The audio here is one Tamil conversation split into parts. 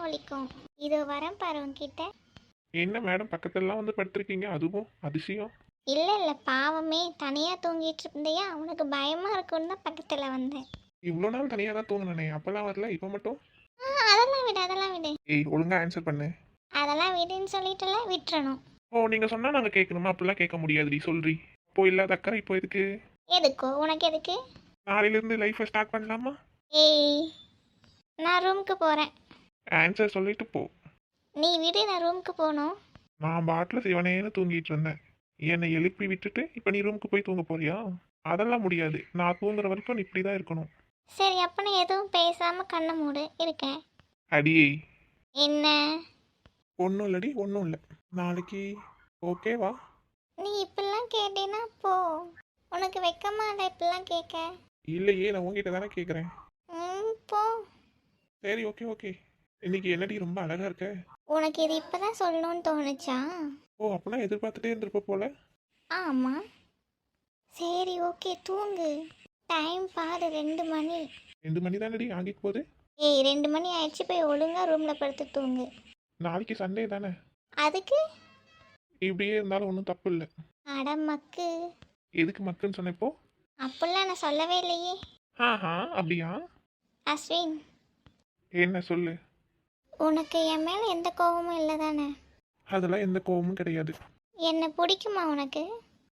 தான் வலிக்கும் இதோ வரேன் பாரு உன்கிட்ட. என்ன மேடம் பக்கத்துலலாம் வந்து படுத்திருக்கீங்க? அதுவும் அதிசயம். இல்லை இல்லை பாவமே தனியாக தூங்கிட்டு இருந்தியா? உனக்கு பயமாக இருக்குன்னு தான் பக்கத்தில் வந்தேன். இவ்வளோ நாள் தனியாக தான் தூங்கினே அப்போல்லாம் வரல இப்போ மட்டும்? ஆ அதெல்லாம் விடு அதெல்லாம் விடு. ஏய் ஒழுங்கா ஆன்சர் பண்ணு. அதெல்லாம் விடுன்னு சொல்லிட்டுல விட்டுறணும். ஓ நீங்கள் சொன்னால் நாங்கள் கேட்கணுமா? அப்படிலாம் கேட்க முடியாதுடி சொல்றி. இப்போ இல்லாத அக்கறை இப்போ எதுக்கு? எதுக்கோ? உனக்கு எதுக்கு? நாளையிலேருந்து லைஃப்பை ஸ்டார்ட் பண்ணலாமா? ஏய் நான் ரூமுக்கு போகிறேன் ஆன்சர் சொல்லிட்டு போ. நீ விடு நான் ரூமுக்கு போகணும். நான் பாட்டில் சிவனேன்னு தூங்கிட்டு இருந்தேன். என்னை எழுப்பி விட்டுட்டு இப்போ நீ ரூமுக்கு போய் தூங்க போறியா? அதெல்லாம் முடியாது. நான் தூங்குற வரைக்கும் நீ இப்படி தான் இருக்கணும். சரி அப்போ நான் எதுவும் பேசாமல் கண்ணை மூடு. இருக்கேன். அடியே. என்ன? ஒன்றும் இல்லடி ஒன்றும் இல்லை. நாளைக்கு ஓகேவா நீ இப்படிலாம் கேட்டீன்னா போ. உனக்கு வெக்கமா இல்லை இப்படிலாம் கேட்க? இல்லையே நான் உங்ககிட்ட தானே கேட்குறேன் ம் போ. சரி ஓகே ஓகே இன்னைக்கு என்னடி ரொம்ப அழகா இருக்க? உனக்கு இது இப்பதான் சொல்லணும்னு தோணுச்சா? ஓ அப்பனா எதிர்பார்த்துட்டே இருந்திருப்ப போல? ஆமாம் சரி ஓகே தூங்கு. டைம் பாரு ரெண்டு மணி. ரெண்டு மணி தானடி ஆகிட்டு போகுது? ஏய் ரெண்டு மணி ஆயிடுச்சு போய் ஒழுங்கா ரூமில் படுத்து தூங்கு. நாளைக்கு சண்டே தானே? அதுக்கு? இப்படியே இருந்தாலும் ஒன்றும் தப்பு இல்லை. அட மக்கு. எதுக்கு மக்கள்னு சொன்னப்போ அப்படிலாம் நான் சொல்லவே இல்லையே. ஆஹா அப்படியா? அஸ்வின். என்ன சொல்லு? உனக்கு என் மேலே எந்த கோபமும் இல்லை தானே அதெல்லாம் எந்த கோவமும் கிடையாது. என்னை பிடிக்குமா உனக்கு?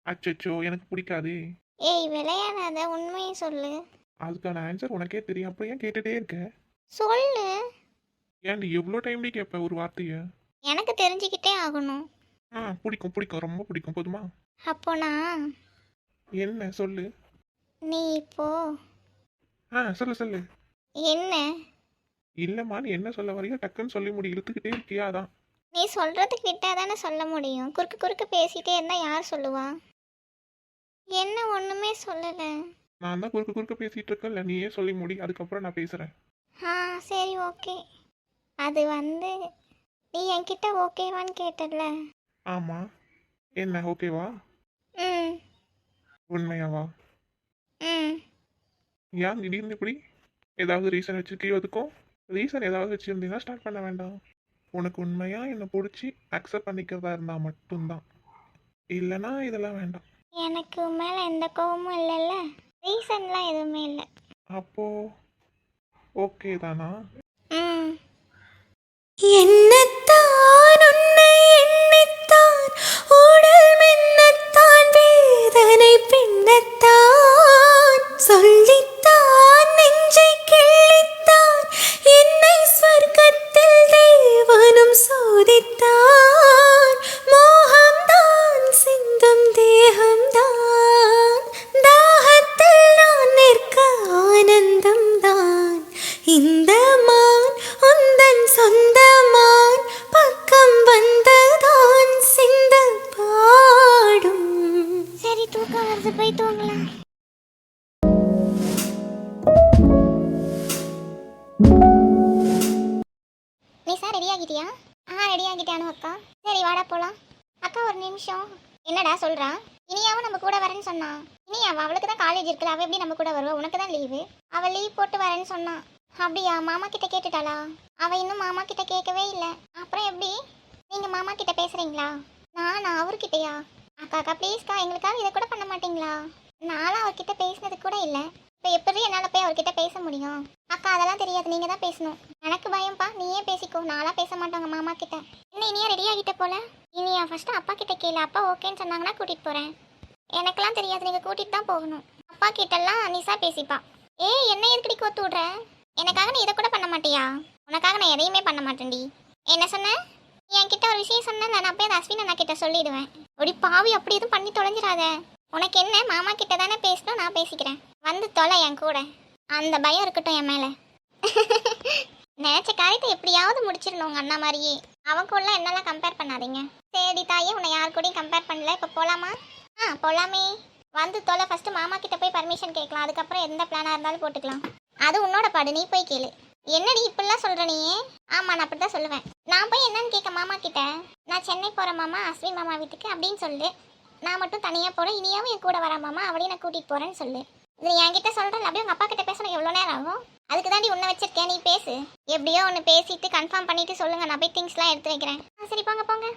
அச்சச்சோ எனக்கு பிடிக்காதே. ஏய் விளையாடாத உண்மையை சொல்லு. அதுக்கான ஆன்சர் உனக்கே தெரியும். அப்புறம் ஏன் கேட்டுட்டே இருக்க? சொல்லு. ஏன்டி எவ்வளோ டைம்டி கேட்ப ஒரு வார்த்தையை? எனக்கு தெரிஞ்சுக்கிட்டே ஆகணும். ஆ பிடிக்கும் பிடிக்கும். ரொம்ப பிடிக்கும். போதுமா? அப்போ நான்? என்ன? சொல்லு. நீ இப்போ? ஆ சொல்லு சொல்லு. என்ன? இல்லைம்மா நீ என்ன சொல்ல வரையோ டக்குன்னு சொல்லி முடி இழுத்துக்கிட்டே இருக்கியா அதான். நீ சொல்றதுக்கு விட்டா தானே சொல்ல முடியும். குறுக்கு குறுக்கு பேசிட்டே இருந்தா யார் சொல்லுவா? என்ன ஒண்ணுமே சொல்லல. நான் தான் குறுக்க குறுக்க பேசிட்டு இருக்கேன்ல நீயே சொல்லி முடி அதுக்கப்புறம் நான் பேசுறேன். ஆ சரி ஓகே. அது வந்து நீ என்கிட்ட ஓகேவான்னு கேட்டல ஆமா. என்ன ஓகேவா? ம். உண்மையாவா? ம். ஏன் திடீர்னு இப்படி? ஏதாவது ரீசன் வச்சிருக்கியோ அதுக்கும்? ரீசன் ஏதாவது வச்சிருந்தீங்கன்னா ஸ்டார்ட் பண்ண வேண்டாம். உனக்கு உண்மையா என்னை பிடிச்சி அக்செப்ட் பண்ணிக்கிறதா இருந்தா மட்டும்தான். இல்லைன்னா இதெல்லாம் வேண்டாம். எனக்கு மேல எந்த கோவமும் இல்லைல்ல. ரீசன்லாம் எதுவுமே இல்லை. அப்போ ஓகே தானா? ம். நிசா ரெடி ஆகிட்டியா? ஆ ரெடி ஆகிட்டானு அக்கா. சரி வாடா போலாம். அக்கா ஒரு நிமிஷம். என்னடா சொல்றான் இனியாவும் நம்ம கூட வரேன்னு சொன்னா. இனியாவா அவளுக்கு தான் காலேஜ் இருக்குல்ல அவ எப்படி நம்ம கூட வருவா? உனக்கு தான் லீவு அவ லீவ் போட்டு வரேன்னு சொன்னான் அப்படியா மாமா கிட்ட கேட்டுட்டாளா? அவ இன்னும் மாமா கிட்ட கேட்கவே இல்லை. அப்புறம் எப்படி? நீங்க மாமா கிட்ட பேசுறீங்களா? நானா அவர்கிட்டயா? அக்கா அக்கா ப்ளீஸ்க்கா எங்களுக்காக இதை கூட பண்ண மாட்டீங்களா? நானும் அவர்கிட்ட பேசினது கூட இல்லை. இப்போ எப்படி என்னால் போய் அவர்கிட்ட பேச முடியும்? அக்கா அதெல்லாம் தெரியாது. நீங்கள் தான் பேசணும். எனக்கு பயம்ப்பா. நீயே பேசிக்கோ. நான்லாம் பேச மாட்டாங்க மாமா கிட்ட. என்ன இனியா ரெடி ஆகிட்ட போல? இனியா ஃபஸ்ட்டு அப்பா கிட்ட கேளு. அப்பா ஓகேன்னு சொன்னாங்கன்னா கூட்டிகிட்டு போகிறேன் எனக்கெல்லாம் தெரியாது. நீங்கள் கூட்டிட்டு தான் போகணும். அப்பா கிட்டலாம் நிசா பேசிப்பா. ஏய் என்ன எதுக்கடி கோத்து விடுற? எனக்காக நீ இதை கூட பண்ண மாட்டியா? உனக்காக நான் எதையுமே பண்ண மாட்டேன்டி. என்ன சொன்ன? நீ என்கிட்ட ஒரு விஷயம் சொன்ன நான் போய் அதை அஸ்வின் அண்ணா கிட்ட சொல்லிடுவேன். ஒரு பாவி அப்படி எதுவும் பண்ணி தொலைஞ்சிடாத. உனக்கு என்ன? மாமா கிட்ட தானே பேசணும் நான் பேசிக்கிறேன். வந்து தொலை என் கூட. அந்த பயம் இருக்கட்டும் என் மேலே. நினைச்ச காரியத்தை எப்படியாவது முடிச்சிடணும் உங்க அண்ணா மாதிரியே. அவன் கூட என்னெல்லாம் கம்பேர் பண்ணாதீங்க. சரி தாயே உன்னை யார் கூடயும் கம்பேர் பண்ணல. இப்போ போகலாமா ஆ போகலாமே வந்து தொலை ஃபஸ்ட்டு மாமா கிட்ட போய் பர்மிஷன் கேட்கலாம். அதுக்கப்புறம் எந்த பிளானாக இருந்தாலும் போட்டுக்கலாம். அது உன்னோட பாடு நீ போய் கேளு. என்னடி இப்படிலாம் சொல்கிற நீ? ஆமாம் நான் அப்படிதான் சொல்லுவேன். நான் போய் என்னன்னு கேட்க மாமா கிட்ட? நான் சென்னை போகிற மாமா அஸ்வின் மாமா வீட்டுக்கு அப்படின்னு சொல்லு. நான் மட்டும் தனியாக போகிறேன் இனியாவும் என் கூட வராமாமா அவளையும் நான் கூட்டிகிட்டு போகிறேன்னு சொல்லு. இது என்கிட்ட சொல்கிறேன் அப்படியே உங்கள் அப்பா கிட்ட பேசணும். எவ்வளோ நேரம் ஆகும்? அதுக்கு தாண்டி உன்னை வச்சிருக்கேன். நீ பேசு. எப்படியோ ஒன்று பேசிட்டு கன்ஃபார்ம் பண்ணிட்டு சொல்லுங்க. நான் போய் திங்ஸ்லாம் எடுத்து வைக்கிறேன். ஆ, சரி போங்க போங்க.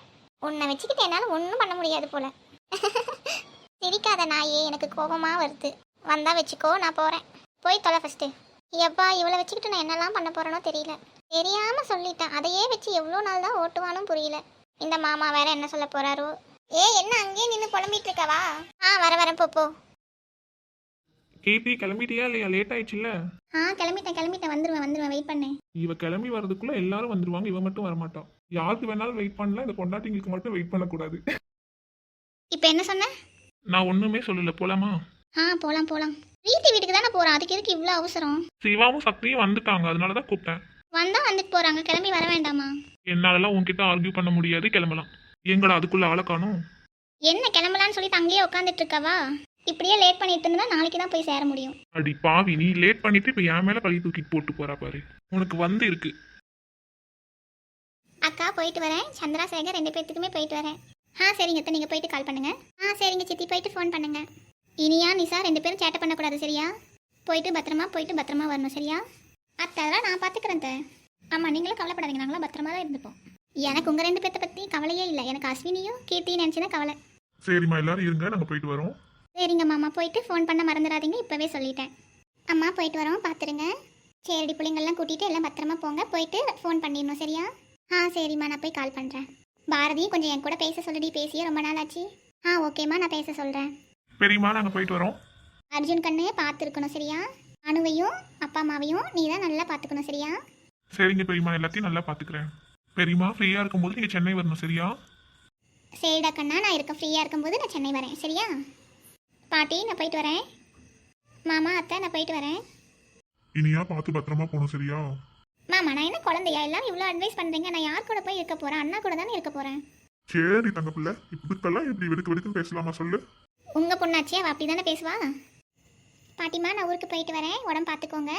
உன்னை வச்சுக்கிட்டு என்னால் ஒன்றும் பண்ண முடியாது போல. சிரிக்காத நாயே எனக்கு கோபமாக வருது. வந்தால் வச்சுக்கோ நான் போகிறேன் போய் தொலை ஃபஸ்ட்டு எப்பா இவளை வச்சுக்கிட்டு நான் என்னெல்லாம் பண்ண போகிறேனோ தெரியல. தெரியாமல் சொல்லிட்டேன். அதையே வச்சு எவ்வளோ நாள் தான் ஓட்டுவானும் புரியல. இந்த மாமா வேற என்ன சொல்ல போகிறாரோ ஏ என்ன அங்கேயே நின்று புலம்பிட்டு இருக்கவா ஆ வர வரேன் போ, போ. கீர்த்தி கிளம்பிட்டியா இல்லையா? லேட் ஆயிடுச்சுல்ல? ஆ கிளம்பிட்டேன் கிளம்பிட்டேன். வந்துருவேன் வந்துருவேன். வெயிட் பண்ணேன் இவ கிளம்பி வரதுக்குள்ள எல்லாரும் வந்துருவாங்க. இவ மட்டும் வரமாட்டான் யாருக்கு வேணாலும் வெயிட் பண்ணலாம். இந்த பொண்டாட்டிங்களுக்கு மட்டும் வெயிட் பண்ணக்கூடாது. இப்போ என்ன சொன்ன? நான் ஒண்ணுமே சொல்லல. போலாமா? ஆ போகலாம் போகலாம் பிரீத்தி வீட்டுக்கு தானே போகிறோம் அதுக்கு எதுக்கு இவ்வளோ அவசரம்? சிவாவும் சக்தியும் வந்துட்டாங்க. அதனாலதான் கூப்பிட்டேன். வந்தா வந்துட்டு போகிறாங்க கிளம்பி வர வேண்டாமா? என்னாலலாம் உன்கிட்ட ஆர்கியூ பண்ண முடியாது. கிளம்பலாம். எங்கடா அதுக்குள்ள ஆளை காணோம். என்ன கிளம்பலான்னு சொல்லிட்டு அங்கேயே உட்காந்துட்டு இருக்கவா? இப்படியே லேட் பண்ணிட்டு இருந்தா நாளைக்கு தான் போய் சேர முடியும். அடி பாவி நீ லேட் பண்ணிட்டு இப்ப என் மேல பழி தூக்கிட்டு போட்டு போறா பாரு. உனக்கு வந்து இருக்கு. அக்கா போயிட்டு வரேன். சந்திரா சேகர் ரெண்டு பேர்த்துக்குமே போயிட்டு வரேன். ஆ சரிங்க அத்தை நீங்கள் போயிட்டு கால் பண்ணுங்க. ஆ சரிங்க சித்தி போயிட்டு ஃபோன் பண்ணுங்க. இனியா நிசா ரெண்டு பேரும் சேட்டை பண்ணக்கூடாது சரியா? போயிட்டு பத்திரமா போயிட்டு பத்திரமா வரணும் சரியா? அத்தை அதெல்லாம் நான் பார்த்துக்கிறேன் அத்தை. ஆமாம் நீங்களும் கவலைப்படாதீங்க. நாங்களாம் பத்திரமா தான் இருந்துப்போம். எனக்கு உங்கள் ரெண்டு பேர்த்த பற்றி கவலையே இல்லை. எனக்கு அஸ்வினியும் கீர்த்தியும் நினச்சி கவலை. சரிம்மா எல்லாரும் இருங்க. நாங்க போயிட்டு வரோம். சரிங்க மாமா. போயிட்டு ஃபோன் பண்ண மறந்துடாதீங்க. இப்போவே சொல்லிட்டேன். அம்மா போயிட்டு வரோம். பார்த்துருங்க சரிடி பிள்ளைங்கள்லாம் கூட்டிகிட்டு எல்லாம் பத்திரமா போங்க. போயிட்டு ஃபோன் பண்ணிடணும் சரியா? ஆ சரிம்மா. நான் போய் கால் பண்ணுறேன் பாரதியும் கொஞ்சம் என் கூட பேச சொல்லுடி பேசியே ரொம்ப நாள் ஆச்சு. ஆ ஓகேம்மா. நான் பேச சொல்கிறேன் பெரியம்மா நாங்க போயிட்டு வரோம். அர்ஜுன் கண்ணு பார்த்துருக்கணும் சரியா? அணுவையும் அப்பா அம்மாவையும் நீ தான் நல்லா பார்த்துக்கணும் சரியா? சரிங்க பெரியம்மா. எல்லாத்தையும் நல்லா பாத்துக்கிறேன் பெரியம்மா ஃப்ரீயா இருக்கும்போது நீங்க சென்னை வரணும் சரியா? சரிடா கண்ணா நான் இருக்க ஃப்ரீயாக இருக்கும்போது நான் சென்னை வரேன் சரியா? பாட்டி நான் போயிட்டு வரேன். மாமா அத்தை நான் போயிட்டு வரேன். இனியா பார்த்து பத்திரமா போகணும் சரியா? மாமா நான் என்ன குழந்தையா? எல்லாரும் இவ்வளோ அட்வைஸ் பண்ணுறீங்க நான் யார் கூட போய் இருக்க போகிறேன் அண்ணா கூட தானே இருக்க போகிறேன் சரி தங்க பிள்ளை. இதுக்கெல்லாம் இப்படி வெடுக்கு வெடுக்குன்னு பேசலாமா சொல்லு? உங்கள் பொண்ணாச்சே அவள் அப்படி தானே பேசுவா? பாட்டிமா நான் ஊருக்கு போயிட்டு வரேன். உடம்பு பார்த்துக்கோங்க.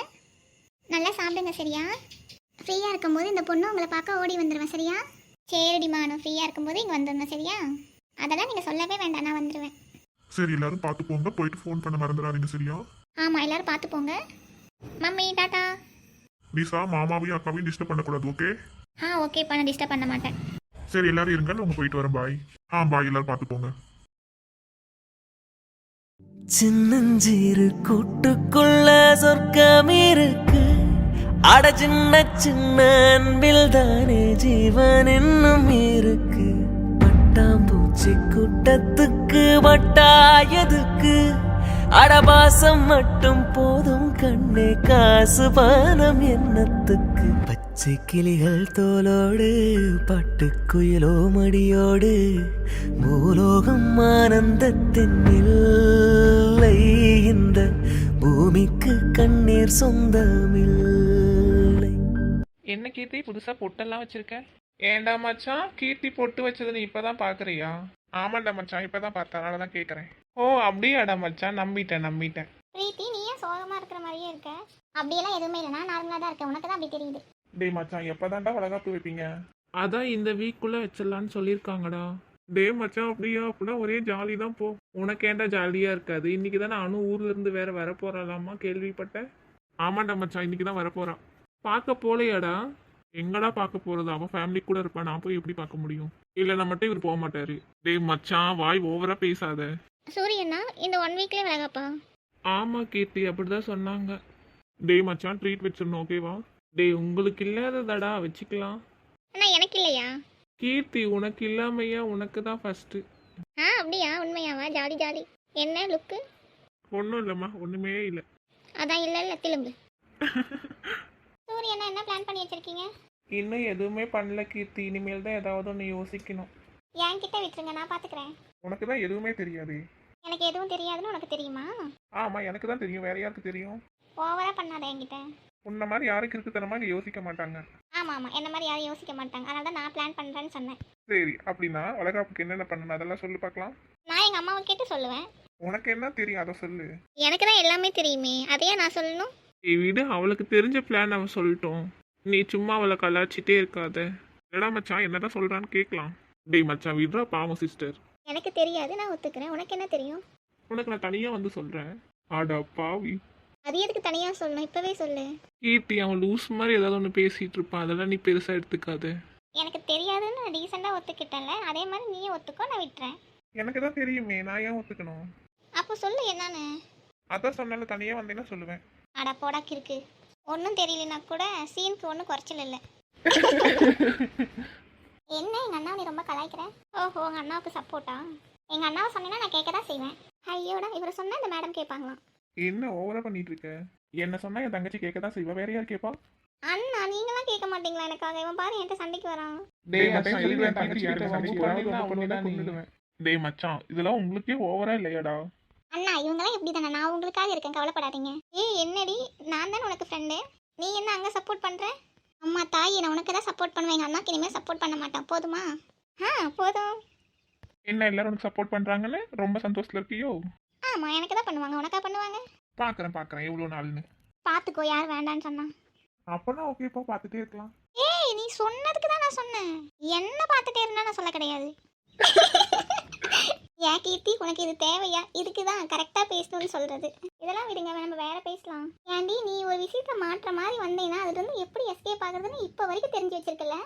நல்லா சாப்பிடுங்க சரியா? ஃப்ரீயாக இருக்கும்போது இந்த பொண்ணு உங்களை பார்க்க ஓடி வந்துடுவேன் சரியா? சரிடிமா நான் ஃப்ரீயாக இருக்கும்போது இங்கே வந்துடணும் சரியா? அதெல்லாம் நீங்கள் சொல்லவே வேண்டாம் நான் வந்துடுவேன் சரி எல்லாரும் பார்த்து போங்க. போயிட்டு ஃபோன் பண்ண மறந்துடாதீங்க சரியா? ஆமாம் எல்லாரும் பார்த்து போங்க. மம்மி டாட்டா நிசா மாமாவையும் அக்காவையும் டிஸ்டர்ப் பண்ணக்கூடாது ஓகே ஆ ஓகேப்பா நான் டிஸ்டர்ப் பண்ண மாட்டேன். சரி எல்லாரும் இருங்க நான் போயிட்டு வரேன் பாய் ஆ பாய் எல்லாரும் பார்த்து போங்க. சின்னஞ்சிறு கூட்டுக்குள்ள சொர்க்கம் இருக்கு அட சின்ன சின்ன அன்பில் தானே ஜீவன் இன்னும் இருக்கு. பட்டாம்பூச்சி கூட்டத்துக்கு வட்டாயதுக்கு அடபாசம் மட்டும் போதும் கண்ணே காசு பானம் என்னத்துக்கு? பச்சை கிளிகள் தோலோடு பட்டுக்குயிலோ மடியோடு பூலோகம் ஆனந்தத்தின் இல்லை. இந்த பூமிக்கு கண்ணீர் சொந்தமில்லை. என்ன கீர்த்தி புதுசா பொட்டெல்லாம் வச்சிருக்க? ஏண்டா மச்சான்? கீர்த்தி பொட்டு வச்சது நீ இப்பதான் பாக்குறியா? ஆமாண்டா மச்சான் இப்பதான் பார்த்தேன். அதனால தான் கேக்குறேன். ஓ அப்படியாடா மச்சான். நம்பிட்டேன் நம்பிட்டேன். பிரீத்தி நீ ஏன் சோகமாக இருக்கிற மாதிரியே இருக்க. அப்படியெல்லாம் எதுவுமே இல்லை. நான் நார்மலாக தான் இருக்கேன். உனக்கு தான் அப்படி தெரியுது. டேய் மச்சான் எப்பதான்டா வளகாப்பு வைப்பீங்க? அதான் இந்த வீக்குள்ள வச்சிடலான்னு சொல்லியிருக்காங்கடா. டேய் மச்சான் அப்படியா? அப்படின்னா ஒரே ஜாலி தான் போ. உனக்கு ஏன்டா ஜாலியா இருக்காது? இன்னைக்கு தானே அணு ஊர்ல இருந்து வேற வர போறாளாமா கேள்விப்பட்டேன். ஆமாண்டா மச்சான் இன்னைக்கு தான் வர போறான் பார்க்க போலையாடா. எங்கடா பார்க்க போறது? அவன் ஃபேமிலி கூட இருப்பான் நான் போய் எப்படி பார்க்க முடியும்? இல்லைன்னா மட்டும் இவர் போக மாட்டாரு. டேய் மச்சான் வாய் ஓவரா பேசாத. சூரியண்ணா இந்த ஒன் வீக்லேயே விலகப்பா. ஆமா கீர்த்தி அப்படிதான் சொன்னாங்க. டேய் மச்சான் ட்ரீட் வச்சிடணும் ஓகேவா டேய் உங்களுக்கு இல்லாததடா வச்சுக்கலாம். அண்ணா எனக்கு இல்லையா? கீர்த்தி உனக்கு இல்லாமையா? உனக்கு தான் ஃபர்ஸ்ட் ஆ அப்படியா? உண்மையாவா? Jolly jolly. என்ன லுக்கு ஒன்றும் இல்லைம்மா ஒன்றுமே இல்லை. அதான் இல்லை இல்லை திரும்பு. சூரியண்ணா என்ன பிளான் பண்ணி வச்சிருக்கீங்க? இன்னும் எதுவுமே பண்ணல கீர்த்தி. இனிமேல் தான் ஏதாவது ஒன்று யோசிக்கணும். என்கிட்ட விட்டுருங்க நான் பார்த்துக்கிறேன் உனக்கு தான் எதுவுமே தெரியாது. எனக்கு எதுவும் தெரியாதுன்னு உனக்கு தெரியுமா? ஆமாம் எனக்கு தான் தெரியும். வேற யாருக்கு தெரியும்? ஓவரா பண்ணாத என்கிட்ட. உன்ன மாதிரி யாருக்கு இருக்குத்தனமா இங்க யோசிக்க மாட்டாங்க. ஆமாம் ஆமாம் என்ன மாதிரி யாரும் யோசிக்க மாட்டாங்க. அதனால தான் நான் பிளான் பண்ணுறேன்னு சொன்னேன். சரி அப்படின்னா வளகாப்புக்கு என்னென்ன பண்ணணும்? அதெல்லாம் சொல்லு பார்க்கலாம் நான் எங்கள் அம்மாவை கேட்டு சொல்லுவேன். உனக்கு என்ன தெரியும்? அதை சொல்லு. எனக்கு தான் எல்லாமே தெரியுமே. அதையே நான் சொல்லணும்? ஏய் விடு அவளுக்கு தெரிஞ்ச பிளான் அவன் சொல்லட்டும். நீ சும்மா அவளை கலாச்சிட்டே இருக்காத. என்னடா மச்சான் என்னதான் சொல்றான்னு கேட்கலாம். டேய் மச்சான் விடுறா பாவம் சிஸ்டர் எனக்கு தெரியாது நான் ஒத்துக்கிறேன். உனக்கு என்ன தெரியும்? உனக்கு நான் தனியாக வந்து சொல்கிறேன் ஆடா பாவி. அது எதுக்கு தனியா சொல்லணும்? இப்பவே சொல்லு. கீர்த்தி அவன் லூஸ் மாதிரி ஏதாவது ஒன்று பேசிட்டு இருப்பான். அதெல்லாம் நீ பெருசா எடுத்துக்காத. எனக்கு தெரியாதுன்னு நான் டீசெண்டாக ஒத்துக்கிட்டேன்ல. அதே மாதிரி நீயும் ஒத்துக்கோ நான் விட்டுறேன். எனக்கு தான் தெரியுமே நான் ஏன் ஒத்துக்கணும்? அப்போ சொல்லு என்னன்னு. அதான் சொன்னால தனியே வந்தேன்னா சொல்லுவேன். அட போடாக்கு இருக்கு ஒன்றும் தெரியலனா கூட சீனுக்கு ஒன்றும் குறைச்சல் இல்லை. என்ன எங்கள் அண்ணாவை நீ ரொம்ப கலாய்க்கிற? ஓஹோ உங்கள் அண்ணாவுக்கு சப்போர்ட்டா எங்கள் அண்ணாவை சொன்னீங்கன்னா நான் கேட்க தான் செய்வேன். ஐயோடா இவரை சொன்னால் இந்த மேடம் கேட்பாங்களாம். என்ன ஓவரா பண்ணிட்டு இருக்க? என்ன சொன்னா என் தங்கச்சி கேட்க தான் செய்வா. வேற யார் கேட்பா அண்ணா நீங்களாம் கேட்க மாட்டீங்களா எனக்காக? இவன் பாரு என்கிட்ட சண்டைக்கு வரான். டேய் மச்சான் இதுல என் தங்கச்சி கிட்ட வம்பு பண்ணீன்னா அவனை கொன்னுடுவேன் டேய் மச்சான் இதெல்லாம் உங்களுக்கே ஓவரா இல்லையாடா? அண்ணா இவங்கெல்லாம் எப்படி தானே நான் உங்களுக்காக இருக்கேன் கவலைப்படாதீங்க. ஏய் என்னடி? நான் தானே உனக்கு ஃப்ரெண்டு நீ என்ன அங்கே சப்போர்ட் பண்ணுற அம்மா தாய் நான் உனக்கு தான் சப்போர்ட் பண்ணுவேன். எங்கள் அண்ணாக்கு இனிமேல் சப்போர்ட் பண்ண மாட்டான் போதுமா? ஆ போதும். என்ன எல்லாரும் உனக்கு சப்போர்ட் பண்றாங்கன்னு ரொம்ப சந்தோஷத்துல இருக்கியோ? ஆமாம் எனக்கு தான் பண்ணுவாங்க. உனக்கா பண்ணுவாங்க? பாக்குறேன் பாக்குறேன். எவ்வளவு நாள்னு. பார்த்துக்கோ யார் வேண்டான்னு சொன்னா. அப்பனா ஓகேப்பா பார்த்துட்டே இருக்கலாம். ஏய் நீ சொன்னதுக்கு தான் நான் சொன்னேன். என்ன பார்த்துட்டே இருந்தா நான் சொல்ல கிடையாது. ஏன் கீர்த்தி உனக்கு இது தேவையா? இதுக்கு தான் கரெக்டாக பேசணும்னு சொல்றது. இதெல்லாம் விடுங்க நம்ம வேற பேசலாம். ஏன்டி நீ ஒரு விஷயத்த மாற்ற மாதிரி வந்தீங்கன்னா அதுல இருந்து எப்படி எஸ்கேப் ஆகுறதுன்னு இப்போ வரைக்கும் தெரிஞ்சு வச்சிருக்கல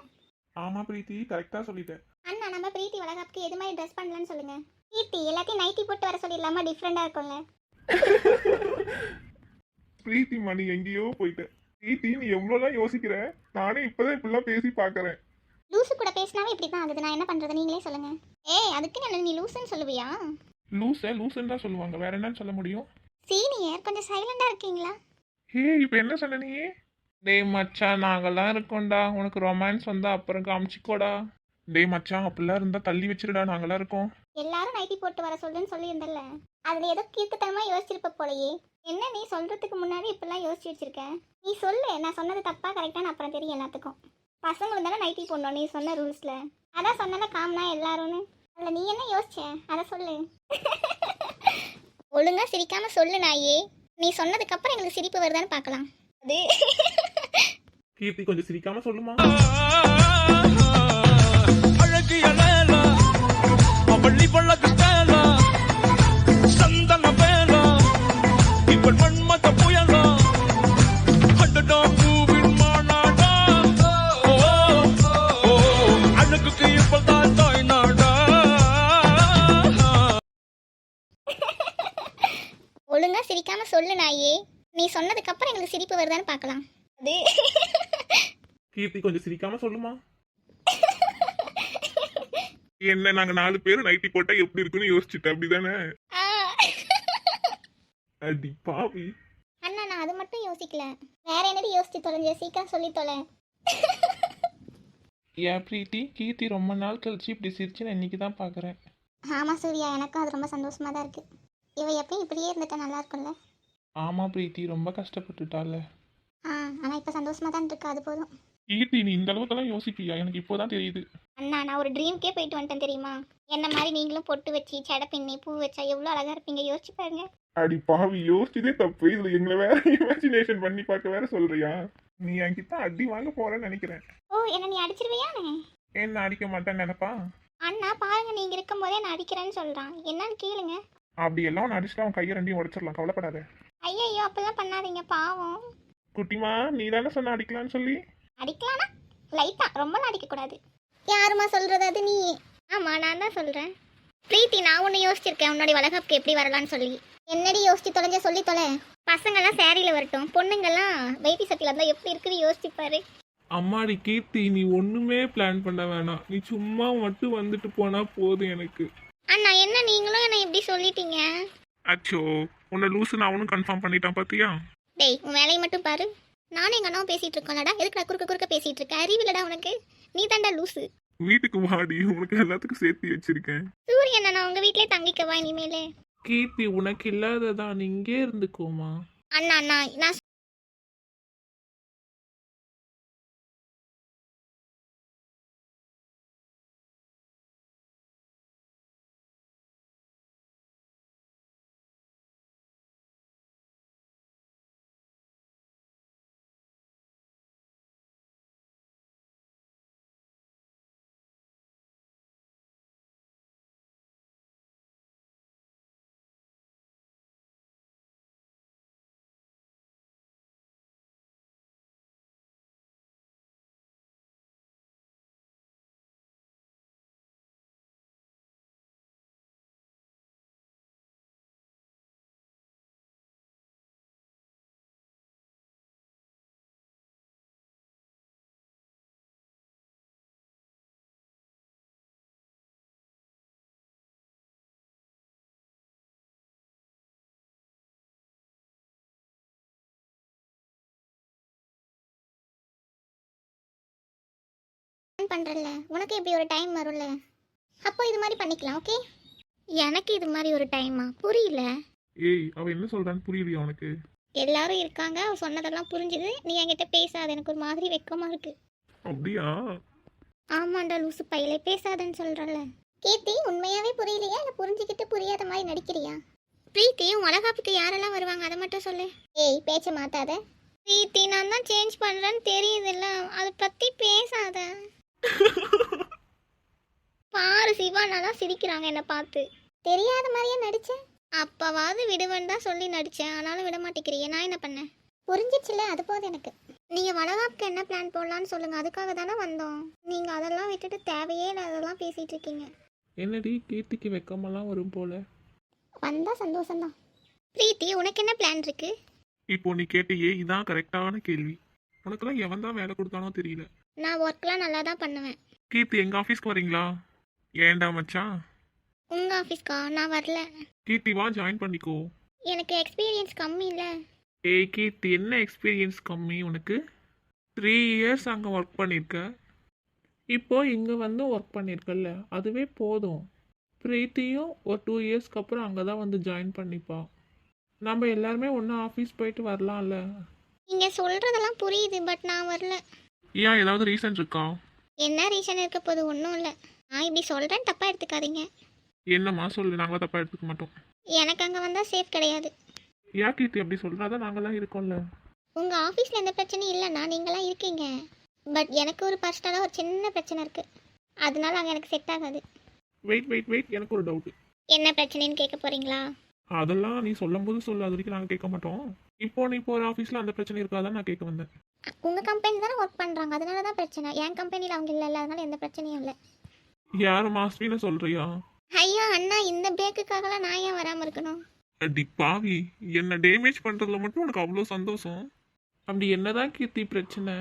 ஆமா பிரீத்தி கரெக்டா சொல்லிட்டேன். அண்ணா நம்ம பிரீத்தி வளகாப்புக்கு எது மாதிரி ட்ரெஸ் பண்ணலாம்னு சொல்லுங்க. கீர்த்தி எல்லாத்தையும் நைட்டி போட்டு வர சொல்லிடலாமா? டிஃப்ரெண்டாக இருக்கும்ல. பிரீத்தி மணி எங்கேயோ போயிட்ட பிரீத்தி நீ எவ்வளவுதான் யோசிக்கிற? நானே இப்பதான் இப்படிலாம் பேசி பாக்குறேன் லூசு கூட பேசினாவே இப்படி தான் ஆகுது. நான் என்ன பண்றது? நீங்களே சொல்லுங்க. ஏய் அதுக்கு என்ன நீ லூசுன்னு சொல்லுவியா? லூச லூசுன்னு தான் சொல்லுவாங்க. வேற என்னன்னு சொல்ல முடியும்? சீனியர் கொஞ்சம் சைலண்டா இருக்கீங்களா? ஹே இப்போ என்ன சொன்ன நீ? டேய் மச்சான் நாங்கெல்லாம் இருக்கோம்டா. உனக்கு ரொமான்ஸ் வந்தா அப்புறம் காமிச்சிக்கோடா. டேய் மச்சான் அப்படிலாம் இருந்தா தள்ளி வச்சிருடா. நாங்கெல்லாம் இருக்கோம். எல்லாரும் நைட்டி போட்டு வர சொல்லுன்னு சொல்லியிருந்தல்ல. அதுல ஏதோ கீர்க்கத்தனமா யோசிச்சிருப்ப போலயே. என்ன நீ சொல்றதுக்கு முன்னாடி இப்படிலாம் யோசிச்சு வச்சிருக்க? நீ சொல்லு. நான் சொன்னது தப்பா கரெக்டான அப்புறம் தெரியும் எல்லாத்துக்கும். பசங்களுக்கு தானே நைட்டி போடணும் நீ சொன்ன ரூல்ஸ்ல அதான் சொன்னல காம்னா எல்லாரும்னு. அதுல நீ என்ன யோசிச்ச? அதை சொல்லு. ஒழுங்கா சிரிக்காம சொல்லு நாயே. நீ சொன்னதுக்கு அப்புறம் எங்களுக்கு சிரிப்பு வருதான்னு பார்க்கலாம். அது. கீர்த்தி கொஞ்சம் சிரிக்காம சொல்லுமா? அழகிய வழக்கு தேலா சந்தன வேலா இவள் நீ சொன்னதுக்கு அப்புறம் எங்களுக்கு சிரிப்பு வருதான்னு பார்க்கலாம். அது கீர்த்தி கொஞ்சம் சிரிக்காம சொல்லுமா? என்ன நாங்க நாலு பேரும் நைட்டி போட்டா எப்படி இருக்குன்னு யோசிச்சுட்டேன். அப்படிதானே. அடி பாவி. அண்ணா நான் அது மட்டும் யோசிக்கல. வேற என்னடி யோசிச்சு தொலைஞ்ச? சீக்கிரம் சொல்லி தொலை. ஏன் பிரீத்தி கீர்த்தி ரொம்ப நாள் கழிச்சு இப்படி சிரிச்சு நான் இன்னைக்கு தான் பாக்குறேன். ஆமா சூர்யா. எனக்கும் அது ரொம்ப சந்தோஷமா தான் இருக்கு. இவ எப்பயும் இப்படியே இருந்துட்டா நல்லா இருக்கும்ல? ஆமா பிரீத்தி ரொம்ப கஷ்டப்பட்டுட்டால. ஆ ஆனா இப்ப சந்தோஷமா தான் இருக்கு அது போதும். கீர்த்தி நீ இந்த அளவுக்கெல்லாம் யோசிப்பியா? எனக்கு இப்போதான் தெரியுது. அண்ணா நான் ஒரு ட்ரீம்க்கே போயிட்டு வந்துட்டேன் தெரியுமா? என்ன மாதிரி நீங்களும் பொட்டு வச்சு சடை பின்னி பூ வச்சா எவ்வளோ அழகா இருப்பீங்க? யோசிச்சு பாருங்க. அடி பாவி யோசிச்சதே தப்பு. இதுல எங்களை வேற இமேஜினேஷன் பண்ணி பார்க்க வேற சொல்றியா? நீ என்கிட்ட அடி வாங்க போறேன்னு நினைக்கிறேன். ஓ என்ன நீ அடிச்சிருவியானே என்ன? அடிக்க மாட்டேன்னு நினைப்பா? அண்ணா பாருங்க நீங்க இருக்கும் போதே நான் அடிக்கிறேன்னு சொல்றான். என்னன்னு கேளுங்க. அப்படி எல்லாம் ஒன்று அடிச்சுட்டு அவன் கையை ரெண்டையும் உடைச்சிடலாம். கவலைப்படாத. ஐயோ அப்பெல்லாம் பண்ணாதீங்க பாவம். குட்டிமா நீ தானே சொன்ன அடிக்கலாம்னு சொல்லி? அடிக்கலானா லைட்டா ரொம்பலாம் அடிக்கக்கூடாது. யாருமா சொல்றது அது நீ? ஆமா நான் தான் சொல்றேன். பிரீத்தி நான் ஒன்று யோசிச்சிருக்கேன் உன்னோட வளகாப்புக்கு எப்படி வரலான்னு சொல்லி. என்னடி யோசிச்சு தொலைஞ்ச சொல்லி தொலை. பசங்கெல்லாம் சேரீல வரட்டும். பொண்ணுங்கெல்லாம் வெயிட்டி சட்டில இருந்தா எப்படி இருக்குது யோசிச்சு பாரு அம்மாடி கீர்த்தி நீ ஒண்ணுமே பிளான் பண்ண வேணாம். நீ சும்மா மட்டும் வந்துட்டு போனா போதும் எனக்கு. அண்ணா என்ன நீங்களும் என்ன இப்படி சொல்லிட்டீங்க? அச்சோ உன்னை லூசு நான் அவனும் கன்ஃபார்ம் பண்ணிட்டான் பாத்தியா? டேய் உன் வேலையை மட்டும் பாரு. நானும் எங்க அண்ணாவும் பேசிட்டு இருக்கோம்லடா. எதுக்குடா குறுக்க குறுக்க பேசிட்டு இருக்க? அறிவில்லடா உனக்கு. நீ தாண்டா லூசு வீட்டுக்கு வாடி உனக்கு எல்லாத்துக்கும் சேர்த்து வச்சிருக்கேன். சூரியன் அண்ணா உங்க வீட்லயே தங்கிக்கவா இனிமேலே? கீர்த்தி உனக்கு இல்லாததா? நீ இங்கே இருந்துக்கோமா. அண்ணா அண்ணா நான் பண்ணுறல்ல உனக்கு இப்படி ஒரு டைம் வரும்ல. அப்போ இது மாதிரி பண்ணிக்கலாம் ஓகே எனக்கு இது மாதிரி ஒரு டைமா புரியல. ஏய் அவ என்ன சொல்றான்னு புரியலையா உனக்கு. எல்லாரும் இருக்காங்க அவ சொன்னதெல்லாம் புரிஞ்சுது. நீ என்கிட்ட பேசாத எனக்கு ஒரு மாதிரி வெக்கமா இருக்கு. அப்படியா? ஆமாண்டா லூசு பையலே பேசாதன்னு சொல்றல கீர்த்தி உண்மையாவே புரியலையா? இல்ல புரிஞ்சுக்கிட்டு புரியாத மாதிரி நடிக்கிறியா? பிரீத்தி உன் வளகாப்புக்கு யாரெல்லாம் வருவாங்க? அதை மட்டும் சொல்லு. ஏய் பேச்ச மாத்தாத. பிரீத்தி நான் தான் சேஞ்ச் பண்றேன்னு தெரியுதுல்ல. அதை பத்தி பேசாத. பாரு சிவா நல்லா சிரிக்கிறாங்க என்னை பார்த்து. தெரியாத மாதிரியே நடிச்சேன் அப்பவாவது விடுவேன் தான் சொல்லி நடிச்சேன். ஆனாலும் விட மாட்டேங்கிறியே. நான் என்ன பண்ணேன்? புரிஞ்சிச்சுல அது போதும் எனக்கு. நீங்க வளகாப்புக்கு என்ன பிளான் போடலான்னு சொல்லுங்க. அதுக்காக தானே வந்தோம். நீங்க அதெல்லாம் விட்டுட்டு தேவையே இல்லாததெல்லாம் பேசிட்டு இருக்கீங்க. என்னடி கீர்த்திக்கு வெக்கமெல்லாம் வரும் போல? வந்தா சந்தோஷம்தான். பிரீத்தி உனக்கு என்ன பிளான் இருக்கு? இப்போ நீ கேட்டியே இதான் கரெக்டான கேள்வி. உனக்கெல்லாம் எவன் தான் வேலை கொடுத்தானோ தெரியல. நான் ஒர்க்லாம் நல்லா தான் பண்ணுவேன். கீர்த்தி எங்க ஆஃபீஸ்க்கு வரீங்களா ஏன்டா மச்சான்? உங்க ஆஃபீஸ்க்கா நான் வரல. கீர்த்தி வா ஜாயின் பண்ணிக்கோ. எனக்கு எக்ஸ்பீரியன்ஸ் கம்மி இல்லை. ஏய் கீர்த்தி என்ன எக்ஸ்பீரியன்ஸ் கம்மி உனக்கு? த்ரீ இயர்ஸ் அங்கே ஒர்க் பண்ணியிருக்க இப்போ இங்கே வந்து ஒர்க் பண்ணியிருக்கல்ல அதுவே போதும். பிரீத்தியும் ஒரு டூ இயர்ஸ்க்கு அப்புறம் அங்கே தான் வந்து ஜாயின் பண்ணிப்பா. நம்ம எல்லாருமே ஒன்றா ஆஃபீஸ் போயிட்டு வரலாம்ல. நீங்க சொல்றதெல்லாம் புரியுது பட் நான் வரல. ஏன் ஏதாவது ரீசன் இருக்கா? என்ன ரீசன் இருக்க போது ஒன்றும் இல்லை. நான் இப்படி சொல்கிறேன் தப்பாக எடுத்துக்காதீங்க. என்னம்மா சொல்லு நாங்கள் தப்பாக எடுத்துக்க மாட்டோம். எனக்கு அங்கே வந்தால் சேஃப் கிடையாது. ஏன் கீர்த்தி அப்படி சொல்கிறாதான் நாங்களாம் இருக்கோம்ல. உங்கள் ஆஃபீஸில் எந்த பிரச்சனையும் இல்லைண்ணா. நீங்களாம் இருக்கீங்க. பட் எனக்கு ஒரு பர்சனலாக ஒரு சின்ன பிரச்சனை இருக்குது அதனால அங்கே எனக்கு செட் ஆகாது. வெயிட் வெயிட் வெயிட் எனக்கு ஒரு டவுட்டு என்ன பிரச்சனைன்னு கேட்க போகிறீங்களா அதெல்லாம் நீ சொல்லும்போது சொல்லு. அது வரைக்கும் நாங்கள் கேட்க மாட்டோம். இப்போ நீ போகிற ஆஃபீஸில் அந்த பிரச்சனை இருக்காதான் நான் கேட்க வந்தேன். உங்கள் கம்பெனி தானே ஒர்க் பண்ணுறாங்க அதனால தான் பிரச்சனை. என் கம்பெனியில் அவங்க இல்லைல்ல. அதனால எந்த பிரச்சனையும் இல்லை. யார் மாஸ்வின்னு சொல்கிறியா ஐயா அண்ணா இந்த பிரேக்குக்காகலாம் நான் ஏன் வராமல் இருக்கணும்? அடி பாவி. என்ன டேமேஜ் பண்றதுல மட்டும் உனக்கு அவ்வளோ சந்தோஷம். அப்படி என்னதான் கீர்த்தி பிரச்சனை?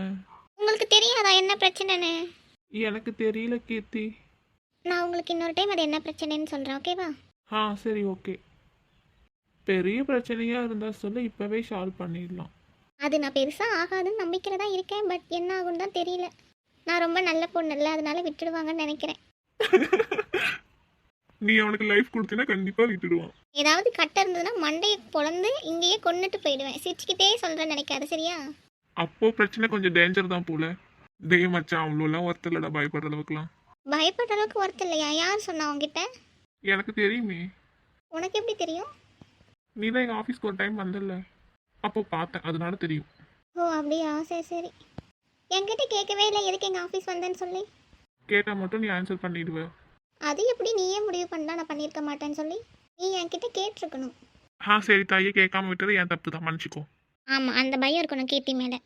உங்களுக்கு தெரியாதா என்ன பிரச்சனைன்னு? எனக்கு தெரியல கீர்த்தி. நான் உங்களுக்கு இன்னொரு டைம் அது என்ன பிரச்சனைன்னு சொல்கிறேன் ஓகேவா ஆ சரி ஓகே பெரிய பிரச்சனையா இருந்தா சொல்லு இப்பவே சால்வ் பண்ணிடலாம். அது நான் பெருசாக ஆகாதுன்னு நம்பிக்கையில் தான் இருக்கேன் பட் என்ன ஆகும்னு தான் தெரியல. நான் ரொம்ப நல்ல பொண்ணு இல்லை அதனால விட்டுடுவாங்கன்னு நினைக்கிறேன். நீ அவனுக்கு லைஃப் கொடுத்தீன்னா கண்டிப்பா விட்டுடுவான். ஏதாவது கட்ட இருந்ததுன்னா மண்டையை பொழந்து இங்கேயே கொண்டுட்டு போயிடுவேன். சிரிச்சுக்கிட்டே சொல்கிறேன்னு நினைக்காது சரியா? அப்போ பிரச்சனை கொஞ்சம் டேஞ்சர் தான் போல. டே மச்சான் அவ்வளோலாம் ஒருத்தர் இல்லடா பயப்படுற அளவுக்குலாம். பயப்படுற அளவுக்கு ஒர்த் இல்லையா? யார் சொன்னா உங்ககிட்ட எனக்கு தெரியுமே. உனக்கு எப்படி தெரியும்? நீ தான் எங்கள் ஆஃபீஸ்க்கு ஒரு டைம் வந்தல அப்போ பார்த்தேன். அதனால தெரியும். ஓ அப்படியா? சரி சரி. என்கிட்ட கேட்கவே இல்லை. எதுக்கு எங்கள் ஆஃபீஸ் வந்தேன்னு சொல்லி? கேட்டால் மட்டும் நீ ஆன்சர் பண்ணிடுவ. அது எப்படி நீயே முடிவு பண்ணா நான் பண்ணியிருக்க மாட்டேன்னு சொல்லி? நீ என்கிட்ட கேட்டிருக்கணும். ஆ சரி தாயே. கேட்காம விட்டது என் தப்பு தான் மன்னிச்சிக்கோ. ஆமாம் அந்த பயம் இருக்கணும் கீர்த்தி மேலே.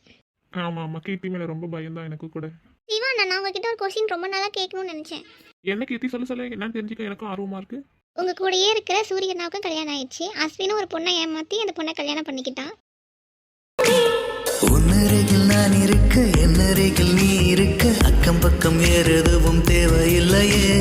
ஆமாம் ஆமாம் கீர்த்தி மேலே ரொம்ப பயம்தான் எனக்கு கூட. சிவா நான் உங்ககிட்ட ஒரு கொஸ்டின் ரொம்ப நாளாக கேட்கணும்னு நினச்சேன். என்ன கீர்த்தி சொல்ல சொல்ல. என்னன்னு தெரிஞ்சுக்க. எனக்கும் ஆர்வமா இருக்கு. உங்க கூடயே இருக்கிற சூரியனாவுக்கும் கல்யாணம் ஆயிடுச்சு. அஸ்வினும் ஒரு பொண்ணை ஏமாத்தி அந்த பொண்ணை கல்யாணம் பண்ணிக்கிட்டான். உன்னருகில் நான் இருக்க என்னருகில் நீ இருக்க. அக்கம் பக்கம் வேறு எதுவும் தேவையில்லையே